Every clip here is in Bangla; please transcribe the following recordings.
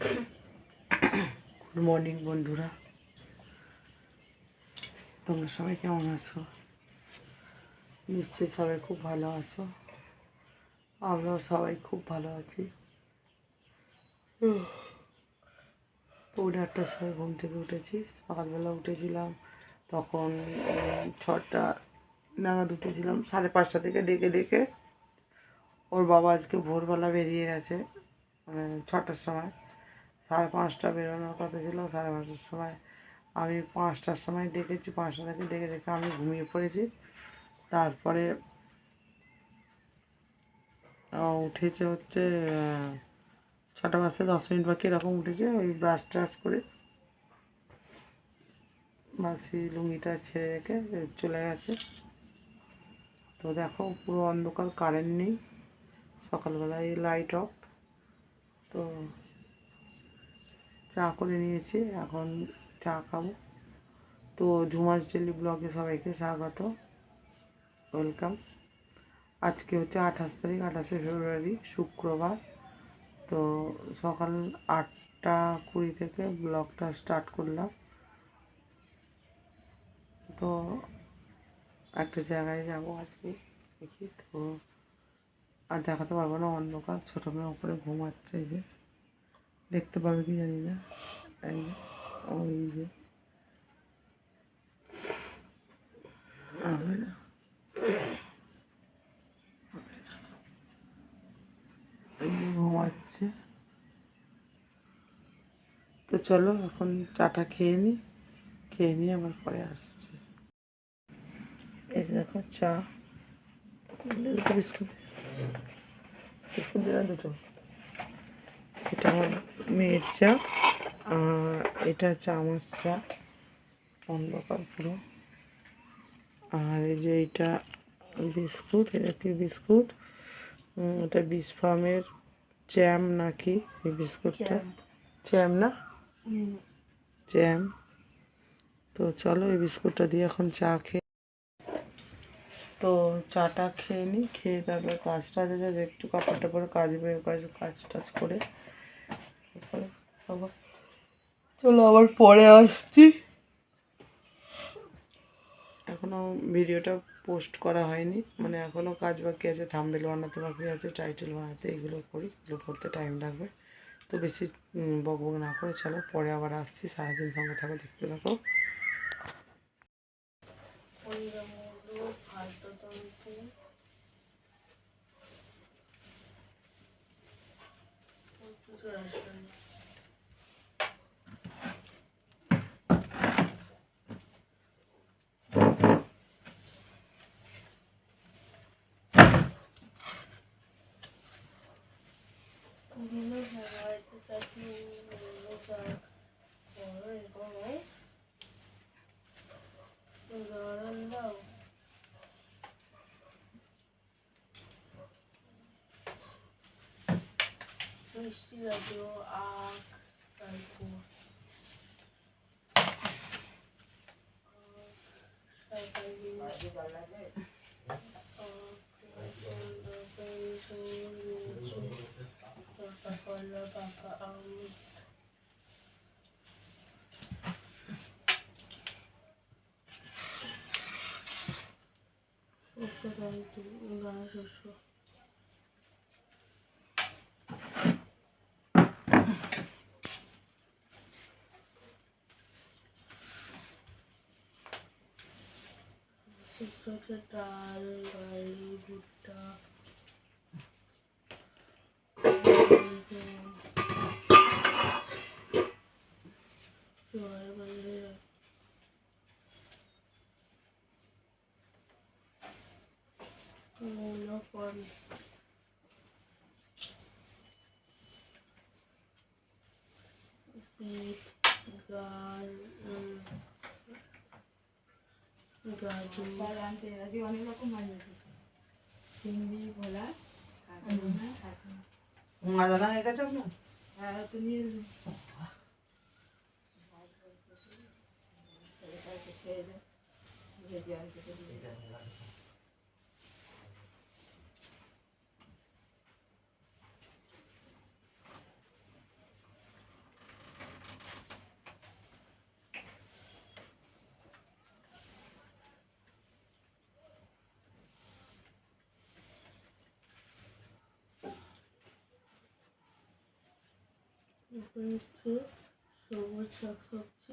গুড মর্নিং বন্ধুরা। তোমরা সবাই কেমন আছো? নিশ্চয়ই সবাই খুব ভালো আছো। আমরাও সবাই খুব ভালো আছি। পৌনে আটটার সময় ঘুম থেকে উঠেছি। সকালবেলা উঠেছিলাম, তখন ছটা নাগাদ উঠেছিলাম, সাড়ে পাঁচটা থেকে ডেকে ডেকে। ওর বাবা আজকে ভোরবেলা বেরিয়ে গেছে মানে ছটার সময়। সাড়ে পাঁচটা বেরোনোর কথা ছিল, সাড়ে পাঁচটার সময় আমি পাঁচটার সময় ডেকেছি, পাঁচটা থেকে ডেকে ডেকে আমি ঘুমিয়ে পড়েছি। তারপরে উঠেছে হচ্ছে ছটা বাজতে দশ মিনিট বাকি, এরকম উঠেছে, ওই ব্রাশ ট্রাশ করে বাসি লুঙ্গিটা ছেড়ে রেখে চলে গেছে। তো দেখো, পুরো অন্ধকার, কারেন্ট নেই, সকালবেলায় লাইট অফ তো চা করে নিয়েছি, এখন চা খাব। তো ঝুমাস ডেলি ব্লগে সবাইকে স্বাগত, ওয়েলকাম। আজকে হচ্ছে আঠাশ তারিখ, আঠাশে ফেব্রুয়ারি, শুক্রবার। তো সকাল আটটা কুড়ি থেকে ব্লগটা স্টার্ট করলাম। তো একটা জায়গায় যাব আজকে, দেখি তো। আর দেখাতে পারব না অন্ধকার, ছোটো মেয়ে ওপরে ঘুমাচ্ছে যে। দেখতে পাবে কি জানি না। ওই যে। ঘুমাচ্ছে। তো চলো, এখন চাটা খেয়ে নিই খেয়ে নিয়ে আবার পরে আসছি। দেখো, চা। দুটো বিস্কুট। দুটো। এটা আমার মেয়ের চা আর এটা হচ্ছে আমার চা অন্ধকার পুরো। আর এই যে এইটা বিস্কুট এটা কি বিস্কুট এটা বিস ফার্মের জ্যাম নাকি এই বিস্কুটটা? জ্যাম না? জ্যাম তো চলো এই বিস্কুটটা দিয়ে এখন চা খেয়ে তো চাটা খেয়ে নিই খেয়ে তারপরে কাজ টাজ আছে যে একটু কাপড় টাপড় কাজ বের কাজ কাজ টাজ করে চলো আবার পরে আসছি। এখনও ভিডিওটা পোস্ট করা হয়নি। মানে এখনও কাজ বাকি আছে থাম্বেল বানাতে বাকি আছে টাইটেল বানাতে এগুলো করি এগুলো করতে টাইম লাগবে। তো বেশি বকবক না করে চলো পরে আবার আসছি সারাদিন সঙ্গে থাকো দেখতে থাকো। 这是 মিষ্টি জাতীয় আখ তারপর কলা পাকা আম শস্য গানা শস্য শস্যতে ডাল ডালি ভুট্টা জোয়ার বাজরে মূলো ফল বিট গাল উম, গাজর আজকে অনেক রকম মাছ আছে। চিংড়ি ভোলা মাদানা হয়ে গেছে আপনার? হ্যাঁ তুমি এলি। খেয়ে যা ভেজে আনতে পারি। এখন হচ্ছে সবুজ শাক সবজি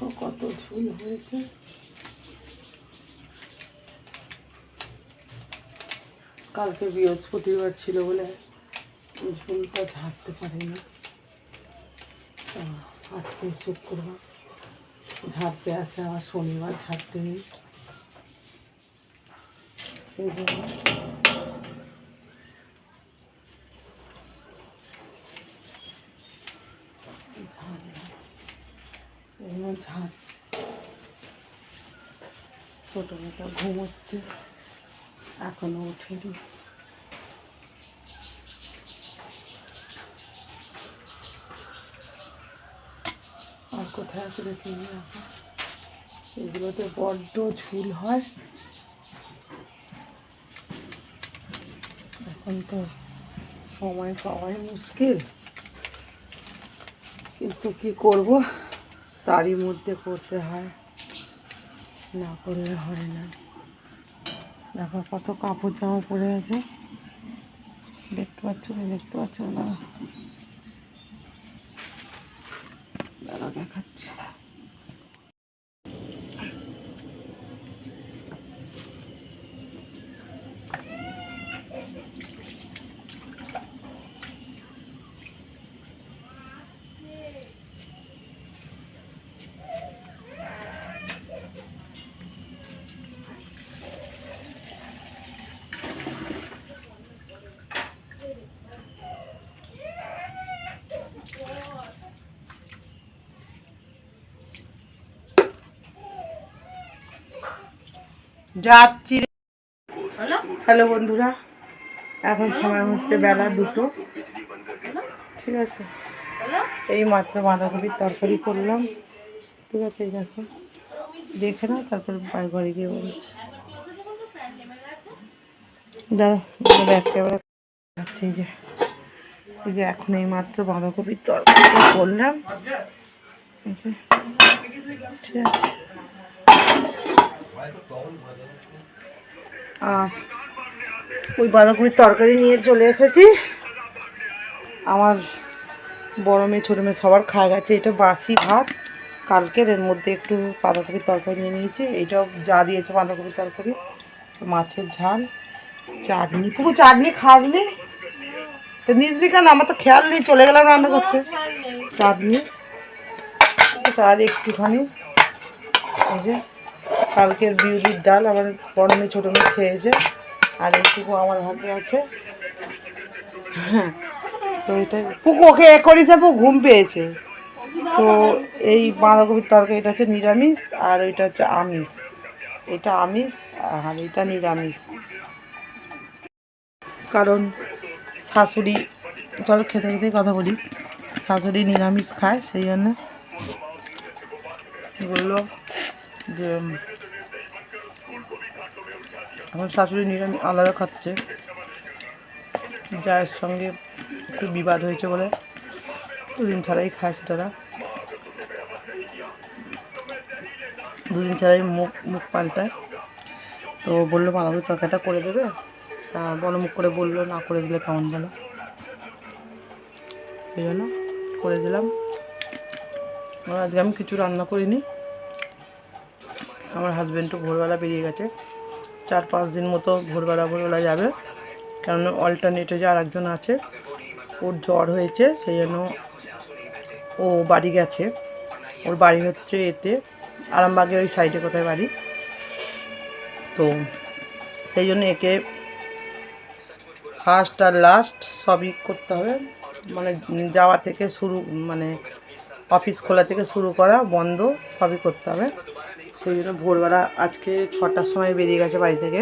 দেখো কত ঝুল হয়েছে। কালকে বৃহস্পতিবার ছিল বলে ঝুলটা ঝাড়তে পারিনি। আজকে শুক্রবার। ঝাড়তে আসে, আবার শনিবার ঝাড়তে নেই। সেই জন্য ঝাড়লাম সেই জন্য ঝাড় ছোটো মেয়েটা ঘুমোচ্ছে এখনও ওঠেনি। আর কোথায় আছে দেখি এগুলোতে বড্ড ঝুল হয়। এখন তো সময় পাওয়াই মুশকিল। কিন্তু কি করব? তারই মধ্যে করতে হয়। না করলে হয় না। দেখো কত কাপড় জামা পরে আছে। দেখতে পাচ্ছ না দেখতে পাচ্ছ না দাঁড়া দেখাচ্ছি যাচ্ছি হ্যালো? বন্ধুরা এখন সময় হচ্ছে বেলা দুটো। ঠিক আছে? এই মাত্র বাঁধাকপির তরকারি করলাম। ঠিক আছে এই দেখো। দেখে নাও তারপর বাড়ি ঘরে গিয়ে বলছি। দাঁড়া ব্যাগ ক্যামেরা আচ্ছা এই যে এই যে এখন এই মাত্র বাঁধাকপির তরকারি করলাম। ঠিক আছে। ওই বাঁধাকপির তরকারি নিয়ে চলে এসেছি। আমার বড় মেয়ে ছোটো মেয়ে সবার খাওয়া গেছে। এটা বাসি ভাত। কালকের এর মধ্যে একটু বাঁধাকপির তরকারি নিয়ে নিয়েছি। এইটাও যা দিয়েছে বাঁধাকপির তরকারি। মাছের ঝাল চাটনি। পুরো চাটনি খাসনি। তো নিজলি কেন? আমার তো খেয়াল নেই চলে গেলাম রান্না করতে। চাটনি। আর একটুখানি এই যে কালকের বিউলির ডাল আমার বড় মেয়ে ছোটো মেয়ে খেয়েছে, আর এইটুকু আমার ভাগে আছে। হ্যাঁ তো এটা পুকু, ওকে এ করিস আপু ঘুম পেয়েছে। তো এই বাঁধাকপির তরকারি, এটা হচ্ছে নিরামিষ, আর ওইটা হচ্ছে আমিষ। এটা আমিষ, আর এটা নিরামিষ। কারণ শাশুড়ি চলো খেতে খেতে কথা বলি, শাশুড়ি নিরামিষ খায়, সেই জন্য বলল যে আমার শাশুড়ি নিরামিষ আলাদা খাচ্ছে। জায়ের সঙ্গে একটু বিবাদ হয়েছে বলে দুদিন ছাড়াই খায় সেটারা দুদিন ছাড়াই মুখ মুখ পাল্টায়। তো বলল বাঁধাকপির তরকারিটা করে দেবে? তা বড় মুখ করে বলল, না, করে দিলে কেমন বলো এই জন্য করে দিলাম। আজকে আমি কিছু রান্না করিনি। আমার হাজব্যান্ডও ভোরবেলা বেরিয়ে গেছে। চার পাঁচ দিন মতো ভোরবেলা ভোরবেলা যাবে। কারণ অল্টারনেটে যে আর একজন আছে, ওর জ্বর হয়েছে, সেই জন্য ও বাড়ি গেছে। ওর বাড়ি হচ্ছে এতে, আরামবাগের ওই সাইডে কোথায় বাড়ি। তো সেই জন্য একে ফার্স্ট আর লাস্ট সবই করতে হবে। মানে যাওয়া থেকে শুরু মানে অফিস খোলা থেকে শুরু করা, বন্ধ, সবই করতে হবে। সেই জন্য ভোরবেলা আজকে ছটার সময় বেরিয়ে গেছে বাড়ি থেকে।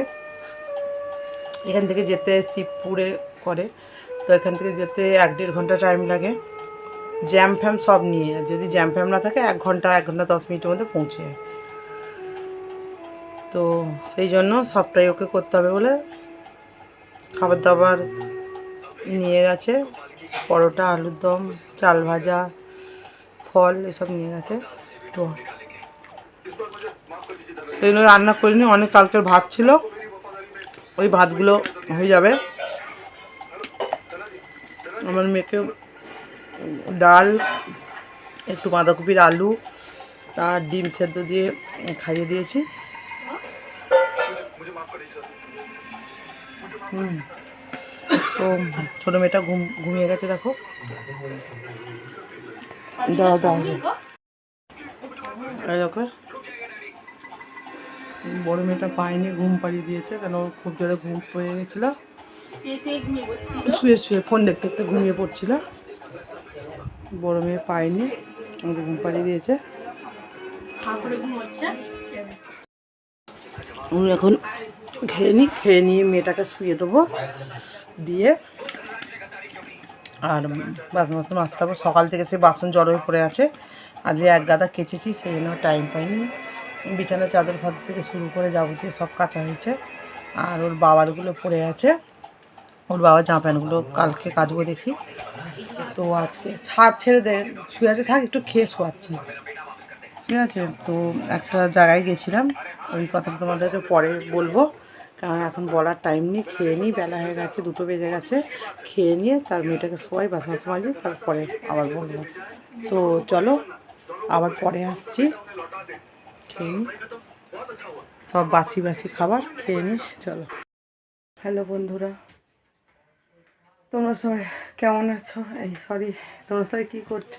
এখান থেকে যেতে শিবপুরে করে। তো এখান থেকে যেতে এক দেড় ঘণ্টা টাইম লাগে। জ্যাম ফ্যাম সব নিয়ে। যদি জ্যাম ফ্যাম না থাকে, এক ঘণ্টা এক ঘণ্টা, দশ মিনিটের মধ্যে পৌঁছে তো সেই জন্য সবটাই ওকে করতে হবে বলে খাবার দাবার নিয়ে গেছে। পরোটা, আলুর দম, চাল ভাজা, ফল এসব নিয়ে গেছে। তো সেই জন্য রান্না করিনি, অনেক কালকের ভাত ছিল। ওই ভাতগুলো হয়ে যাবে। আমার মেয়েকে ডাল, একটু বাঁধাকপির আলু আর ডিম সেদ্ধ দিয়ে খাইয়ে দিয়েছি। তো ছোটো মেয়েটা ঘুম, ঘুমিয়ে গেছে, দেখো। দাও দাও। দেখো বড় মেয়েটা পায়নি ঘুম পাড়িয়ে দিয়েছে কেন খুব জোরে ঘুম পেয়ে গেছিল। শুয়ে শুয়ে ফোন দেখতে দেখতে ঘুমিয়ে পড়ছিল। বড় মেয়ে পায়নি আমাকে ঘুম পাড়িয়ে দিয়েছে। আমি এখন খেয়ে নিই খেয়ে নিয়ে মেয়েটাকে শুয়ে দেবো দিয়ে আর বাসন বাসন আসতে হবে। সকাল থেকে সে বাসন জড়ো হয়ে পড়ে আছে। আজকে এক গাদা কেচেছি সেই জন্য টাইম পাইনি। বিছানা চাদর ফাদর থেকে শুরু করে যাবতীয় সব কাঁচা হয়েছে। আর ওর বাবারগুলো পড়ে আছে। ওর বাবা জামা প্যান্টগুলো কালকে কাচবো দেখি। তো আজকে ছাদ ছেড়ে দে, শুয়ে আছে, থাক, একটু খেয়ে শোয়াচ্ছি। ঠিক আছে? তো একটা জায়গায় গেছিলাম। ওই কথাটা তোমাদেরকে পরে বলব। কারণ এখন বলার টাইম নেই, খেয়ে নিই, বেলা হয়ে গেছে, দুটো বেজে গেছে। খেয়ে নিয়ে তার মেয়েটাকে শোয়াই, বাসন মাঝি তারপরে আবার বলব। তো চলো, আবার পরে আসছি। খেয়ে সব বাসি বাসি খাবার খেয়ে নিই চলো। হ্যালো বন্ধুরা, তোমরা সবাই কেমন আছো? এই সরি তোমরা সবাই কী করছ?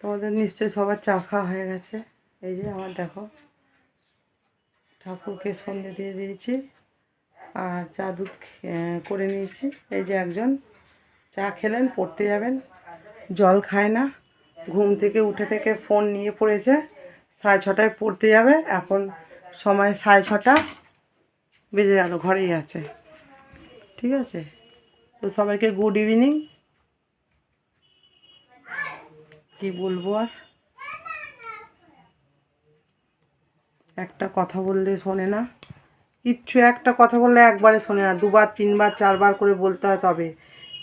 তোমাদের নিশ্চয়ই সবার চা খাওয়া হয়ে গেছে। এই যে আমার দেখো, ঠাকুরকে সন্ধে দিয়ে দিয়েছি আর চা দুধ করে নিয়েছি। এই যে একজন, চা খেলেন, পড়তে যাবেন, জল খায় না, ঘুম থেকে উঠে থেকে ফোন নিয়ে পড়েছে। সাড়ে ছটায় পড়তে যাবে। এখন সময় সাড়ে ছটা। বেজে গেল, ঘরেই আছে। ঠিক আছে? তো সবাইকে গুড ইভিনিং কি বলব আর? একটা কথা বললে শোনে না। কিচ্ছু একটা কথা বললে একবারে শোনে না। দুবার, তিনবার, চারবার করে বলতে হয় তবে।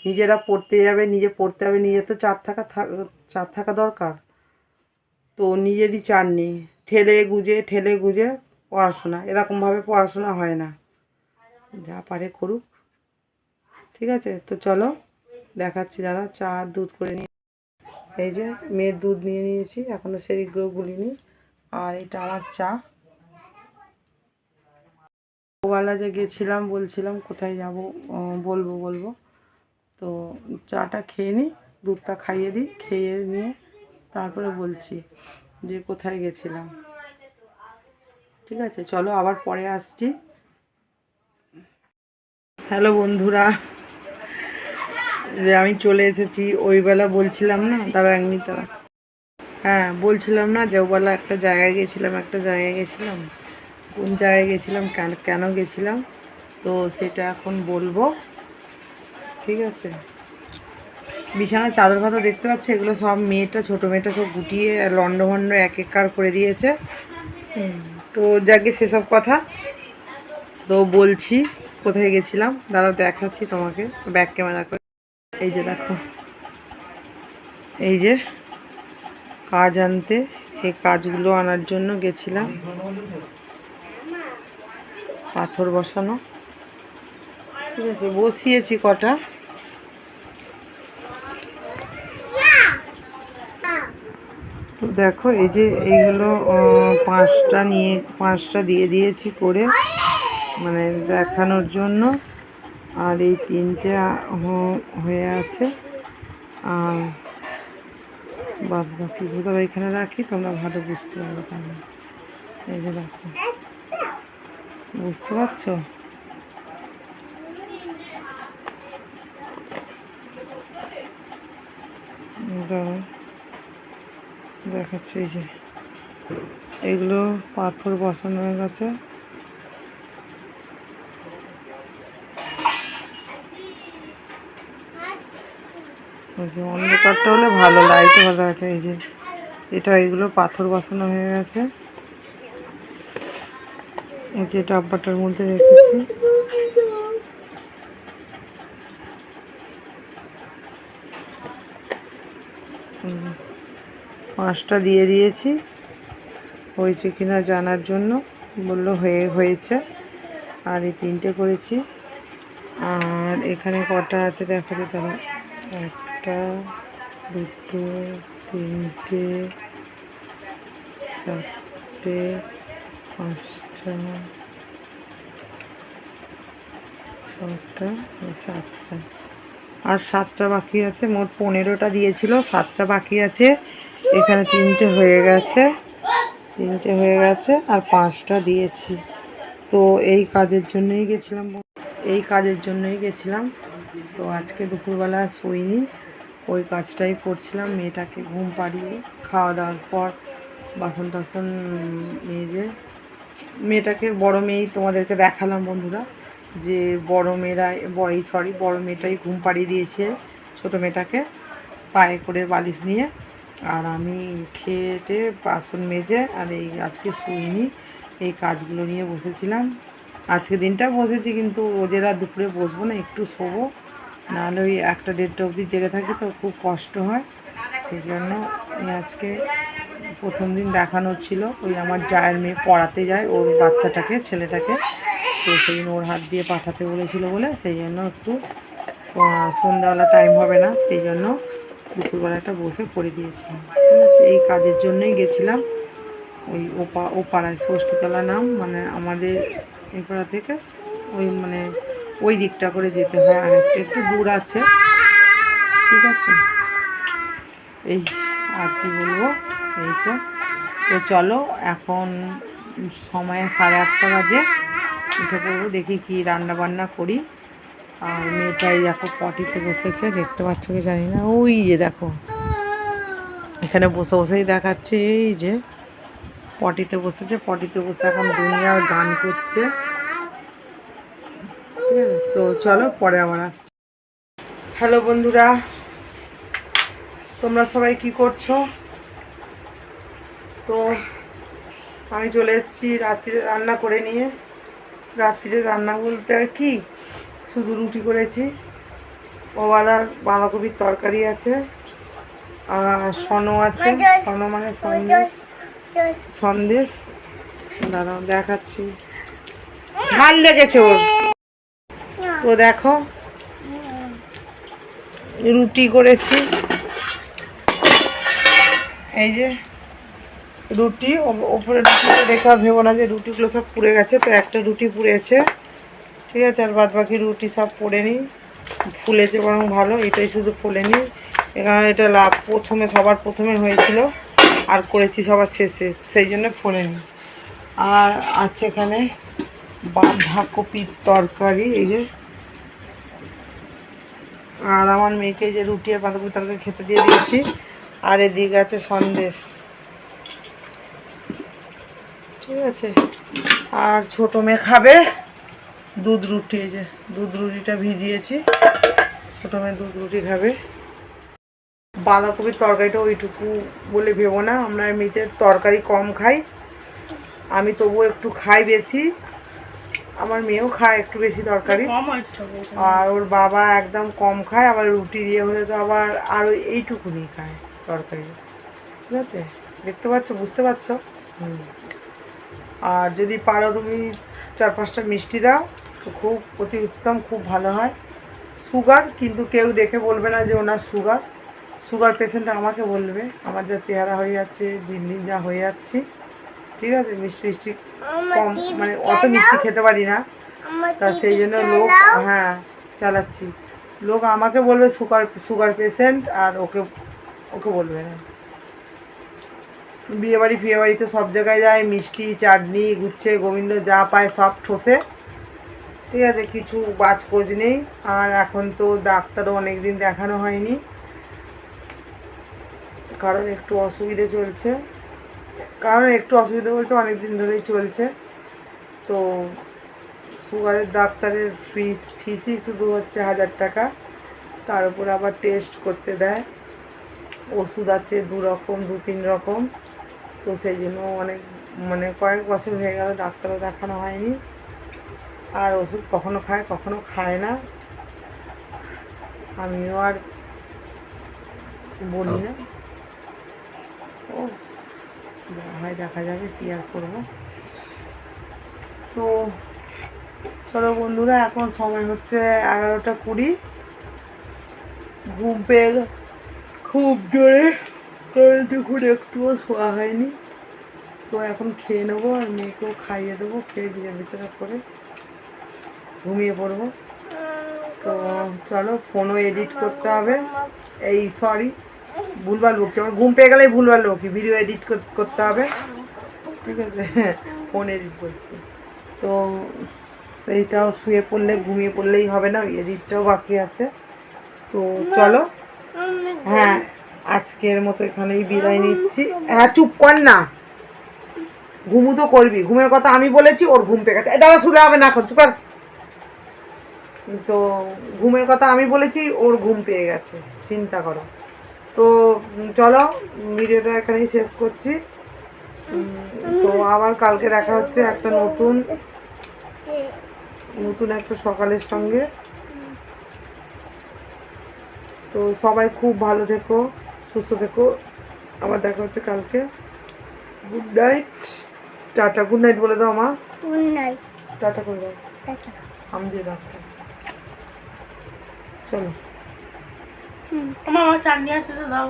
নিজেরা পড়তে যাবে, নিজে পড়তে হবে, নিজে তো চার থাকা থাক- চার থাকা দরকার। তো নিজেরই চার নেই ঠেলে গুজে ঠেলে গুজে পড়াশোনা। এরকমভাবে পড়াশোনা হয় না। যা পারে করুক। ঠিক আছে? তো চলো, দেখাচ্ছি দাদা চা, দুধ করে নিয়ে এই যে মেয়ের দুধ নিয়ে নিয়েছি। এখনও সেদিকগুলো গুলিনি। আর এটা আমার চা। ওবেলা যে গেছিলাম, বলছিলাম কোথায় যাব বলব বলব। তো চাটা খেয়ে নিই দুধটা খাইয়ে দিই, খেয়ে নিয়ে তারপরে বলছি যে কোথায় গেছিলাম। ঠিক আছে, চলো আবার পরে আসছি। হ্যালো বন্ধুরা, যে আমি চলে এসেছি, ওই বেলা বলছিলাম না তারা এক মিনিট দাঁড়া। হ্যাঁ বলছিলাম না যে ওবেলা একটা জায়গায় গেছিলাম, একটা জায়গায় গেছিলাম। কোন জায়গায় গেছিলাম, কেন কেন গেছিলাম, তো সেটা এখন বলব। ঠিক আছে? বিছানায় চাদর ফাদর দেখতে পাচ্ছি, এগুলো সব মেয়েটা, ছোটো মেয়েটা সব গুটিয়ে লন্ডভন্ড এক একার করে দিয়েছে। তো যাকে সেসব কথা, তো বলছি, কোথায় গেছিলাম? দাঁড়াও, দেখাচ্ছি তোমাকে ব্যাক ক্যামেরা করে। এই যে দেখো, এই যে কাজ আনতে, এই কাজগুলো আনার জন্য গেছিলাম। পাথর বসানো। ঠিক আছে, বসিয়েছি কটা ঠিক দেখো, এই যে এইগুলো পাঁচটা নিয়ে, পাঁচটা দিয়ে দিয়েছি করে মানে দেখানোর জন্য। আর এই তিনটে হয়ে আছে। আর বাদ বাকি তবে এখানে রাখি, তোমরা ভালো বুঝতে পারবে তাহলে। এই যে দেখো। বুঝতে পারছ? দাঁড়াও। দেখাচ্ছে, এই যে। এগুলো পাথর বসানো হয়ে গেছে। ওই যে অন্ধকারটা হলে ভালো লাইটও ভালো আছে, এই যে। এটা এগুলো পাথর বসানো হয়ে গেছে। এই যে ডাব্বাটার মধ্যে রেখেছি। পাঁচটা দিয়ে দিয়েছি। হয়েছে কিনা জানার জন্য বলল হয়ে, হয়েছে। আর এই তিনটে করেছি। আর এখানে কটা আছে দেখা যায় তাহলে। একটা, দুটো, তিনটে, চারটে, পাঁচটা, ছটা সাতটা। আর সাতটা বাকি আছে। মোট পনেরোটা দিয়েছিল। সাতটা বাকি আছে। এখানে তিনটে হয়ে গেছে। তিনটে হয়ে গেছে আর পাঁচটা দিয়েছি। তো এই কাজের জন্যই গেছিলাম এই কাজের জন্যই গেছিলাম। তো আজকে দুপুরবেলা শুইনি। ওই কাজটাই করছিলাম। মেয়েটাকে ঘুম পাড়িয়ে খাওয়া দাওয়ার পর বাসন টাসন মেজে মেয়েটাকে, বড় মেয়েই তোমাদেরকে দেখালাম বন্ধুরা, যে বড় মেয়েরা বড়ই সরি বড় মেয়েটাই ঘুম পাড়িয়ে দিয়েছে ছোটো মেয়েটাকে, পায়ে করে বালিশ নিয়ে। আর আমি খেয়েটে বাসন মেজে আর এই আজকে শুইনি, এই কাজগুলো নিয়ে বসেছিলাম। আজকে দিনটা বসেছি কিন্তু আর দুপুরে বসবো না, একটু শোবো। নাহলে ওই একটা দেড়টা অবধি জেগে থাকি তো খুব কষ্ট হয়। সেই জন্য আজকে প্রথম দিন দেখানো ছিল, ওই আমার জায়ের মেয়ে পড়াতে যায়, ওর বাচ্চাটাকে, ছেলেটাকে। তো সেই ওর হাত দিয়ে পাঠাতে বলেছিল বলে, সেই জন্য একটু সন্ধ্যাবেলা টাইম হবে না, সেই জন্য দুপুরবেলাটা বসে করে দিয়েছিলাম। ঠিক আছে এই কাজের জন্যই গেছিলাম। ওই ওপা ও পাড়ায় ষষ্ঠীতলা নাম মানে আমাদের এই পাড়া থেকে ওই মানে ওই দিকটা করে যেতে হয় আর একটু একটু দূর আছে। ঠিক আছে? এই আর কি বলব? এই তো তো চলো, এখন সময় সাড়ে আটটা বাজে। উঠে পড়ব, দেখি কি রান্না বান্না করি। আর মেয়েটাই দেখো পটিতে বসেছে, দেখতে পাচ্ছ কি জানি না। ওই যে দেখো, এখানে বসে বসেই দেখাচ্ছে এই যে পটিতে বসেছে, পটিতে বসে এখন দুনিয়ার গান করছে। তো চলো পরে আবার আসছি। হ্যালো বন্ধুরা, তোমরা সবাই কি করছ? তো আমি চলে এসেছি রাত্রিরে রান্না করে নিয়ে। রাত্রিরে রান্না বলতে কি শুধু রুটি করেছি। ওওয়ালার বাঁধাকপির তরকারি আছে। আর সনো আছে। সনো মানে সন্দেশ। সন্দেশ। দাঁড়াও, দেখাচ্ছি। ঝাল লেগেছে ওর। তো দেখো, রুটি করেছি। এই যে রুটি ওপরে রুটিটা দেখা ভেবো না যে রুটিগুলো সব পুড়ে গেছে, তো একটা রুটি পুড়েছে। ঠিক আছে, আর বাদ বাকি রুটি সব পড়ে নিই। ফুলেছে বরং ভালো, এটাই শুধু ফুলেনি এখানে এটা লাভ প্রথমে সবার প্রথমে হয়েছিল, আর করেছি সবার শেষে, সেই জন্য ফুলে ফোলেনি আর আছে এখানে বাঁধাকপির তরকারি, এই যে। আর আমার মেয়েকে যে রুটি আর বাঁধাকপি তরকারি খেতে দিয়ে দিয়েছি, আর এদিকে আছে সন্দেশ। ঠিক আছে, আর ছোটো মেয়ে খাবে। দুধ রুটি এই যে দুধ রুটিটা ভিজিয়েছি। ছোটো মেয়ে দুধ রুটি খাবে। বাঁধাকপির তরকারিটা ওইটুকু বলে ভেবো না আমরা এমনিতে তরকারি কম খাই। আমি তবুও একটু খাই বেশি আমার মেয়েও খায় একটু বেশি তরকারি। আর ওর বাবা একদম কম খায় আবার রুটি দিয়ে হলে তো আবার আরও এইটুকুনি খায় তরকারি। ঠিক আছে? দেখতে পাচ্ছ বুঝতে পারছ? হুম। আর যদি পারো তুমি চার পাঁচটা মিষ্টি দাও। খুব অতি উত্তম খুব ভালো হয়। সুগার কিন্তু কেউ দেখে বলবে না যে ওনার সুগার। সুগার পেশেন্ট আমাকে বলবে আমার যা চেহারা হয়ে যাচ্ছে দিন দিন যা হয়ে যাচ্ছে। ঠিক আছে মিষ্টি মিষ্টি কম মানে অত মিষ্টি খেতে পারি না। তা সেই জন্য লোক হ্যাঁ চালাচ্ছি। লোক আমাকে বলবে সুগার সুগার পেশেন্ট আর ওকে ওকে বলবে না। বিয়ে বাড়ি ফিয়ে বাড়িতে সব জায়গায় যায়। মিষ্টি চাটনি গুচ্ছে গোবিন্দ যা পায় সব ঠোসে। ঠিক আছে, কিছু বাজ খোঁজ নেই। আর এখন তো ডাক্তারও অনেক দিন দেখানো হয়নি। কারণ একটু অসুবিধে চলছে। কারণ একটু অসুবিধা বলছে অনেক দিন ধরেই চলছে। তো সুগারের ডাক্তারের ফিস, ফিসই শুধু হচ্ছে হাজার টাকা। তার উপর আবার টেস্ট করতে দেয়। ওষুধ আছে দু রকম, দু তিন রকম। তো সেই জন্য অনেক মানে কয়েক বছর হয়ে গেল ডাক্তারও দেখানো হয়নি। আর ওষুধ কখনো খায় কখনো খায় না। আমিও আর বলি না। ও হয় দেখা যাবে কী আর করব। তো চলো বন্ধুরা, এখন সময় হচ্ছে এগারোটা কুড়ি। ঘুম পেয়ে খুব জোরে। দুপুর একটুও শোয়া হয়নি। তো এখন খেয়ে নেব আর মেয়েকেও খাইয়ে দেবো, খেয়ে বিছানা বিছানা করে ঘুমিয়ে পড়ব। তো চলো ফোনও এডিট করতে হবে। এই সরি ভুলভাল বকছি। আমার ঘুম পেয়ে গেলেই ভুলভাল বকি ভিডিও এডিট করতে হবে। ঠিক আছে? ফোন এডিট করছি। তো সেইটাও শুয়ে পড়লে, ঘুমিয়ে পড়লেই হবে না। এডিটটাও বাকি আছে। তো চলো। হ্যাঁ আজকের মতো এখানেই বিদায় নিচ্ছি। হ্যাঁ চুপ কর না। ঘুমু তো করবি। ঘুমের কথা আমি বলেছি, ওর ঘুম পেয়ে গেছে। দাদা শুলে হবে না এখন। চুপ তো ঘুমের কথা আমি বলেছি ওর ঘুম পেয়ে গেছে চিন্তা করো। তো চলো ভিডিওটা এখানেই শেষ করছি। তো আবার কালকে দেখা হচ্ছে একটা নতুন নতুন একটা সকালের সঙ্গে। তো সবাই খুব ভালো থেকো সুস্থ থেকো। আবার দেখা হচ্ছে কালকে। Good night tata good night বলে দাও মা। Good night. টাটা করে দাও. আমি দিয়ে দাও। চলো। হুম আমার চাটনি আছে তো দাও।